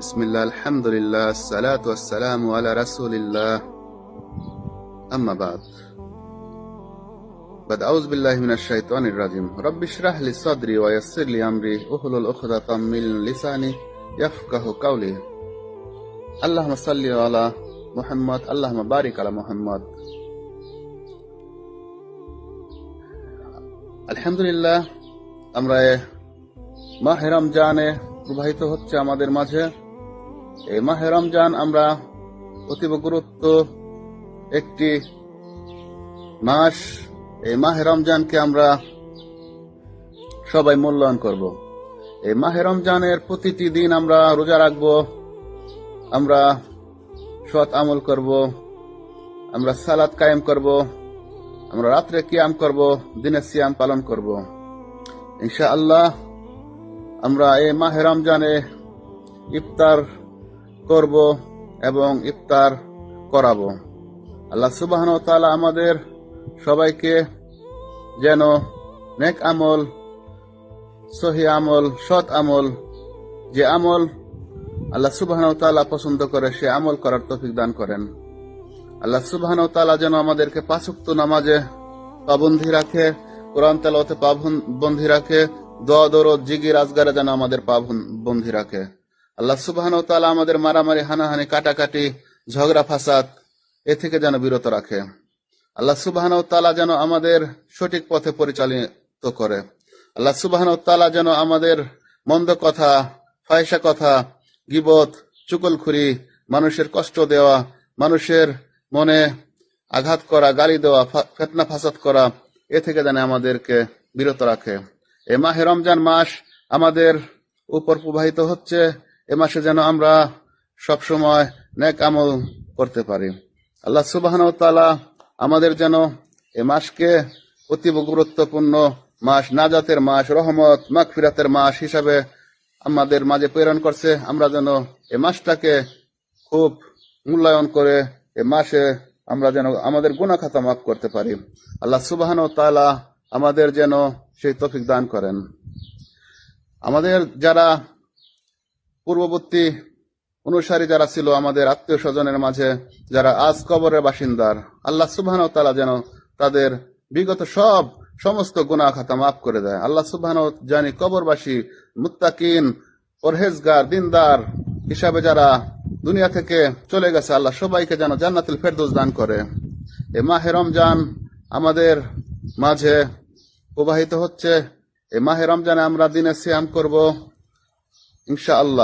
بسم الله الحمد لله الصلاة والسلام على رسول الله أما بعد بعد أعوذ بالله من الشيطان الرجيم رب اشرح لي صدري ويسر لي أمري أحلل عقدة من لساني يفقه قولي اللهم صل على محمد اللهم بارك على محمد আলহামদুলিল্লাহ আমরা এ মাহে রমজানে প্রবাহিত হচ্ছে আমাদের মাঝে এই মাহে রমজান আমরা অতীব গুরুত্ব একটি মাস, এই মাহে রমজানকে আমরা সবাই মূল্যায়ন করব। এই মাহে রমজানের প্রতিটি দিন আমরা রোজা রাখব, আমরা সৎ আমল করব, আমরা সালাদ কায়েম করব, আমরা রাত্রে কিয়াম করব, দিনে সিয়াম পালন করব। ইনশাআল্লাহ আমরা এই মাহে রমজানে ইফতার করব এবং ইফতার করাবো। আল্লাহ সুবাহন তাআলা আমাদের সবাইকে যেন নেক আমল, সহি আমল, সৎ আমল, যে আমল আল্লাহ সুবাহন তালা পছন্দ করে, সে আমল করার তফিক দান করেন। আল্লাহ সুবহান তালা যেন আমাদেরকে পাঁচুক্ত নামাজে পাবন্ধি রাখে, কোরআন তেলাওয়াতে পাবন্ধি রাখে দোয়া দরদ জিগির আজগারে যেন আমাদের পাবন পাবন্ধি রাখে। আল্লাহ সুবহান তালা আমাদের মারামারি, হানাহানি, কাটাকাটি, ঝগড়া, ফাসাদ এ থেকে যেন বিরত রাখে। আল্লাহ সুবহান তালা যেন আমাদের সঠিক পথে পরিচালিত করে। আল্লাহ সুবহান তালা যেন আমাদের মন্দ কথা ফয়সা কথা, গিবত, চুকলখুরি, মানুষের কষ্ট দেওয়া, মানুষের মনে আঘাত করা, গালি দেওয়া ফেতনা, ফাসাদ করা, এ থেকে যেন আমাদেরকে বিরত রাখে। এ মাহে রমজান মাস আমাদের উপর প্রবাহিত হচ্ছে এ মাসে যেন আমরা সব সময় নেক আমল করতে পারি। আল্লাহ সুবাহন তাআলা আমাদের যেন এ মাসকে অতীব গুরুত্বপূর্ণ মাস, নাজাতের মাস, রহমত, মাগফিরাতের মাস হিসাবে আমাদের মাঝে প্রেরণ করছে। আমরা যেন এ মাসটাকে খুব মূল্যায়ন করে এ মাসে আমরা যেন আমাদের গুণা খাতা মাফ করতে পারি। আল্লাহ সুবাহান ও তাআলা আমাদের যেন সেই তফিক দান করেন। আমাদের যারা পূর্ববর্তী অনুসারী যারা ছিল আমাদের আত্মীয় স্বজনের মাঝে, যারা আজ কবরের বাসিন্দার, আল্লাহ সুবহান তাআলা যেন তাদের বিগত সব সমস্ত গুনাহ খাতা মাফ করে দেয়। আল্লাহ সুবহান জানি কবরবাসী, মুত্তাকিন, পরহেজগার, দিনদার হিসাবে যারা দুনিয়া থেকে চলে গেছে, আল্লাহ সবাইকে যেন জান্নাতুল ফেরদৌস দান করে। এ মাহে রমজান আমাদের মাঝে প্রবাহিত হচ্ছে। এই মাহে রমজানে আমরা দিনে সিয়াম করব, ইনশাআল্লাহ।